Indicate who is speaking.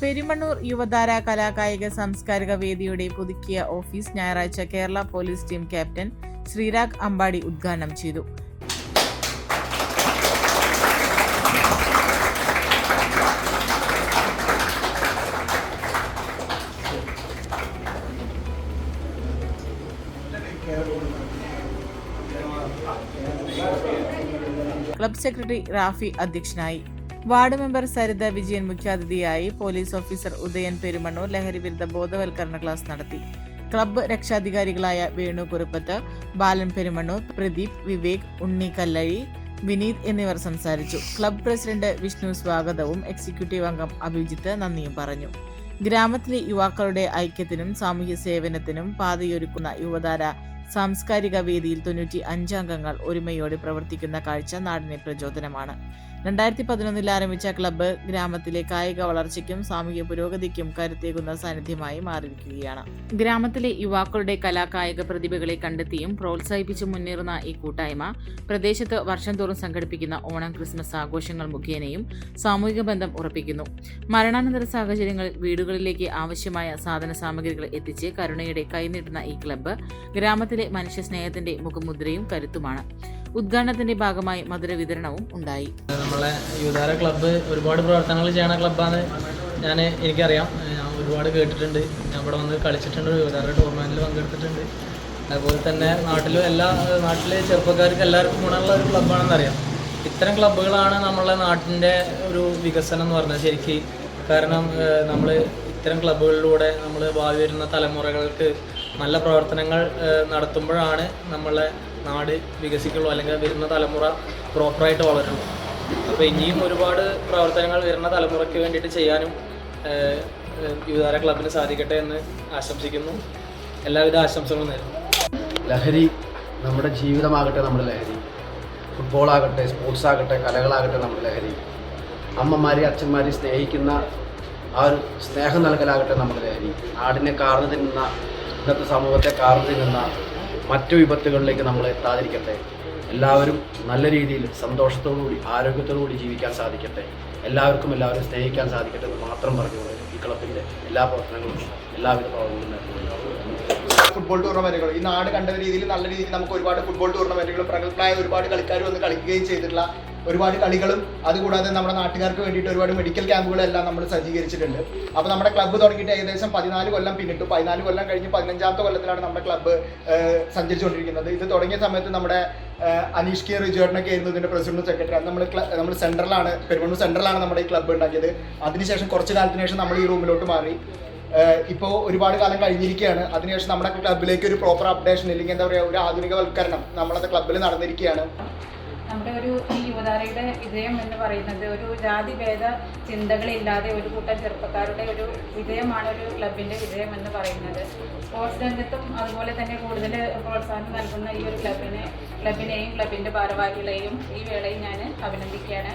Speaker 1: പെരുമണ്ണൂർ യുവതാര കലാകായിക സാംസ്കാരിക വേദിയുടെ പുതുക്കിയ ഓഫീസ് ഞായറാഴ്ച Kerala police team captain Sreerag Ambadi ഉദ്ഘാടനം ചെയ്തു. ക്ലബ് സെക്രട്ടറി റാഫി അധ്യക്ഷനായി. വാർഡ് മെമ്പർ സരിത വിജയൻ മുഖ്യാതിഥിയായി പോലീസ് ഓഫീസർ ഉദയൻ പെരുമണ്ണൂർ ലഹരി വിരുദ്ധ ബോധവൽക്കരണ ക്ലാസ് നടത്തി. ക്ലബ്ബ് രക്ഷാധികാരികളായ വേണു കുറുപ്പത്ത് ബാലൻ പെരുമണ്ണൂർ പ്രദീപ് വിവേക് ഉണ്ണി കല്ലഴി വിനീത് എന്നിവർ സംസാരിച്ചു. ക്ലബ് പ്രസിഡന്റ് വിഷ്ണു സ്വാഗതവും എക്സിക്യൂട്ടീവ് അംഗം അഭിജിത്ത് നന്ദിയും പറഞ്ഞു. ഗ്രാമത്തിലെ യുവാക്കളുടെ ഐക്യത്തിനും സാമൂഹ്യ സേവനത്തിനും പാതയൊരുക്കുന്ന യുവതാര സാംസ്കാരിക വേദിയിൽ തൊണ്ണൂറ്റി അഞ്ചംഗങ്ങൾ ഒരുമയോടെ പ്രവർത്തിക്കുന്ന കാഴ്ച നാടിന് പ്രചോദനമാണ്. രണ്ടായിരത്തി പതിനൊന്നിൽ ആരംഭിച്ച ക്ലബ്ബ് ഗ്രാമത്തിലെ കായിക വളർച്ചയ്ക്കും സാമൂഹ്യ പുരോഗതിക്കും കരുത്തേകുന്ന സാന്നിധ്യമായി മാറിയിരിക്കുകയാണ്. ഗ്രാമത്തിലെ യുവാക്കളുടെ കലാകായിക പ്രതിഭകളെ കണ്ടെത്തിയും പ്രോത്സാഹിപ്പിച്ചു മുന്നേറുന്ന ഈ കൂട്ടായ്മ പ്രദേശത്ത് വർഷം തോറും സംഘടിപ്പിക്കുന്ന ഓണം ക്രിസ്മസ് ആഘോഷങ്ങൾ മുഖേനയും സാമൂഹിക ബന്ധം ഉറപ്പിക്കുന്നു. മരണാനന്തര സാഹചര്യങ്ങളിൽ വീടുകളിലേക്ക് ആവശ്യമായ സാധന സാമഗ്രികൾ എത്തിച്ച് കരുണയുടെ കൈനീട്ടുന്ന ഈ ക്ലബ്ബ് ഗ്രാമത്തിലെ മനുഷ്യ സ്നേഹത്തിന്റെ മുഖമുദ്രയും കരുത്തുമാണ്. ഉദ്ഘാടനത്തിന്റെ ഭാഗമായി മധുര വിതരണവും ഉണ്ടായി.
Speaker 2: നമ്മളെ യുവതാര ക്ലബ്ബ് ഒരുപാട് പ്രവർത്തനങ്ങൾ ചെയ്യണ ക്ലബ്ബാണ് ഞാൻ എനിക്കറിയാം. ഞാൻ ഒരുപാട് കേട്ടിട്ടുണ്ട്. ഞാൻ ഇവിടെ വന്ന് കളിച്ചിട്ടുണ്ട്. യുവതാര ടൂർണമെന്റിൽ പങ്കെടുത്തിട്ടുണ്ട്. അതുപോലെ തന്നെ നാട്ടിലും എല്ലാ നാട്ടിലെ ചെറുപ്പക്കാർക്ക് എല്ലാവർക്കും ഗുണമുള്ള ഒരു ക്ലബ്ബാണെന്നറിയാം ഇത്തരം ക്ലബ്ബുകളാണ് നമ്മളെ നാട്ടിന്റെ ഒരു വികസനം എന്ന് പറഞ്ഞാൽ ശരിക്ക്. കാരണം നമ്മൾ ഇത്തരം ക്ലബ്ബുകളിലൂടെ നമ്മൾ ഭാവി വരുന്ന തലമുറകൾക്ക് നല്ല പ്രവർത്തനങ്ങൾ നടത്തുമ്പോഴാണ് നമ്മളെ നാട് വികസിക്കുള്ളൂ അല്ലെങ്കിൽ വരുന്ന തലമുറ പ്രോപ്പറായിട്ട് വളരുള്ളൂ അപ്പോൾ ഇനിയും ഒരുപാട് പ്രവർത്തനങ്ങൾ വരുന്ന തലമുറയ്ക്ക് വേണ്ടിയിട്ട് ചെയ്യാനും യുവതാര ക്ലബിന് സാധിക്കട്ടെ എന്ന് ആശംസിക്കുന്നു. എല്ലാവിധ ആശംസകളും നേരുന്നു.
Speaker 3: ലഹരി നമ്മുടെ ജീവിതമാകട്ടെ നമ്മുടെ ലഹരി. ഫുട്ബോൾ ഫുട്ബോളാകട്ടെ സ്പോർട്സ് ആകട്ടെ കലകളാകട്ടെ നമ്മുടെ ലഹരി. അമ്മമാരെ അച്ഛന്മാരെ സ്നേഹിക്കുന്ന ആ ഒരു സ്നേഹം നൽകലാകട്ടെ നമ്മുടെ ലഹരി. നാടിനെ കാർന്നു തിന്നുന്ന ഇന്നത്തെ സമൂഹത്തെ കാർന്നു തിന്നുന്ന മറ്റു വിപത്തുകളിലേക്ക് നമ്മൾ എത്താതിരിക്കട്ടെ. എല്ലാവരും നല്ല രീതിയിൽ സന്തോഷത്തോടുകൂടി ആരോഗ്യത്തോടുകൂടി ജീവിക്കാൻ സാധിക്കട്ടെ. എല്ലാവർക്കും എല്ലാവരും സ്നേഹിക്കാൻ സാധിക്കട്ടെ എന്ന് മാത്രം പറഞ്ഞുകൊണ്ട് ഈ ക്ലബിന്റെ എല്ലാ പ്രവർത്തനങ്ങളും എല്ലാവിധ പ്രവർത്തനങ്ങളും
Speaker 4: ഫുട്ബോൾ ടൂർണമെന്റുകൾ. ഈ നാട് കണ്ട രീതിയിൽ നല്ല രീതിയിൽ നമുക്ക് ഒരുപാട് ഫുട്ബോൾ ടൂർണമെന്റുകൾ പ്രഗത്ഭരായ ഒരുപാട് കളിക്കാർ വന്ന് കളിക്കുകയും ചെയ്തിട്ടുള്ള ഒരുപാട് കളികളും അതുകൂടാതെ നമ്മുടെ നാട്ടുകാർക്ക് വേണ്ടിയിട്ട് ഒരുപാട് മെഡിക്കൽ ക്യാമ്പുകളെല്ലാം നമ്മൾ സജ്ജീകരിച്ചിട്ടുണ്ട്. അപ്പോൾ നമ്മുടെ ക്ലബ്ബ് തുടങ്ങിയിട്ട് ഏകദേശം പതിനാല് കൊല്ലം പിന്നിട്ടു. പതിനാല് കൊല്ലം കഴിഞ്ഞ് പതിനഞ്ചാമത്തെ കൊല്ലത്തിലാണ് നമ്മുടെ ക്ലബ്ബ് സഞ്ചരിച്ചുകൊണ്ടിരിക്കുന്നത്. ഇത് തുടങ്ങിയ സമയത്ത് നമ്മുടെ അനീഷ് കെ റിജേർഡിനൊക്കെ ആയിരുന്നു ഇതിന്റെ പ്രസിഡന്റ് സെക്രട്ടറി നമ്മൾ നമ്മൾ സെൻട്രലാണ് പെരുമണ്ണൂർ സെൻട്രലാണ് നമ്മുടെ ഈ ക്ലബ്ബ് ഉണ്ടാക്കിയത്. അതിനുശേഷം കുറച്ച് കാലത്തിന് ശേഷം നമ്മൾ ഈ റൂമിലോട്ട് മാറി. ഇപ്പോൾ ഒരുപാട് കാലം കഴിഞ്ഞിരിക്കുകയാണ്. അതിനുശേഷം നമ്മുടെ ക്ലബ്ബിലേക്ക് ഒരു പ്രോപ്പർ അപ്ഡേഷൻ ഇല്ലെങ്കിൽ എന്താ പറയുക ഒരു ആധുനികവൽക്കരണം നമ്മളത് ക്ലബ്ബിൽ നടന്നിരിക്കുകയാണ്.
Speaker 5: നമ്മുടെ ഒരു ഈ യുവതാരയുടെ വിജയം എന്ന് പറയുന്നത് ഒരു ജാതി ഭേദ ചിന്തകളില്ലാതെ ഒരു കൂട്ടം ചെറുപ്പക്കാരുടെ ഒരു വിജയമാണ് ഒരു ക്ലബിന്റെ വിജയം എന്ന് പറയുന്നത്. സ്പോർട്സ് രംഗത്തും അതുപോലെ തന്നെ കൂടുതൽ പ്രോത്സാഹനം നൽകുന്ന ഈ ഒരു ക്ലബിനെ ക്ലബിനെയും ക്ലബിന്റെ ഭാരവാഹികളെയും ഈ വേളയിൽ ഞാൻ അഭിനന്ദിക്കുകയാണ്.